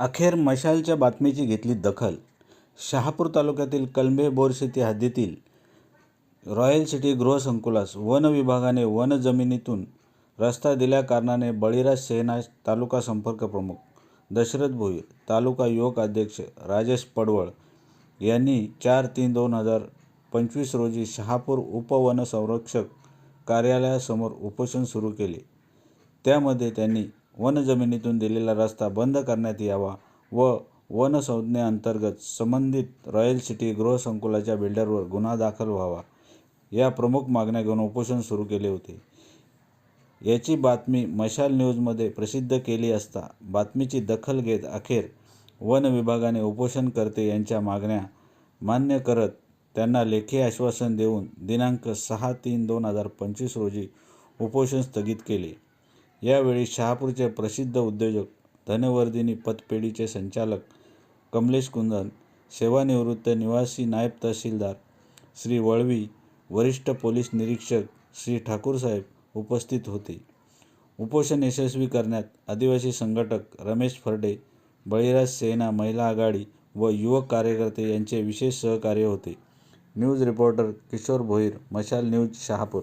अखेर मशालच्या बातमीची घेतली दखल. शहापूर तालुक्यातील कलंबे बोरशेती हद्दीतील रॉयल सिटी गृहसंकुलास वन विभागाने वन जमिनीतून रस्ता दिल्याकारणाने बळीराज सेना तालुका संपर्क प्रमुख दशरथ भोईर तालुका युवक अध्यक्ष राजेश पडवळ यांनी चार तीन दोन हजार पंचवीस रोजी शहापूर उपवनसंरक्षक कार्यालयासमोर उपोषण सुरू केले. त्यामध्ये त्यांनी वन जमिनीतून दिलेला रस्ता बंद करण्यात यावा व वन संज्ञेअंतर्गत संबंधित रॉयल सिटी गृहसंकुलाच्या बिल्डरवर गुन्हा दाखल व्हावा. या प्रमुख मागण्या घेऊन उपोषण सुरू केले होते. याची बातमी मशाल न्यूजमध्ये प्रसिद्ध केली असता बातमीची दखल घेत अखेर वन विभागाने उपोषणकर्ते यांच्या मागण्या मान्य करत त्यांना लेखी आश्वासन देऊन दिनांक सहा तीन दोन हजार पंचवीस रोजी उपोषण स्थगित केले. यावेळी शहापूरचे प्रसिद्ध उद्योजक धनवर्धिनी पतपेढीचे संचालक कमलेश कुंदन सेवानिवृत्त निवासी नायब तहसीलदार श्री वळवी वरिष्ठ पोलीस निरीक्षक श्री ठाकूरसाहेब उपस्थित होते. उपोषण यशस्वी करण्यात आदिवासी संघटक रमेश फर्डे बळीराज सेना महिला आघाडी व युवक कार्यकर्ते यांचे विशेष सहकार्य होते. न्यूज रिपोर्टर किशोर भोईर मशाल न्यूज शहापूर.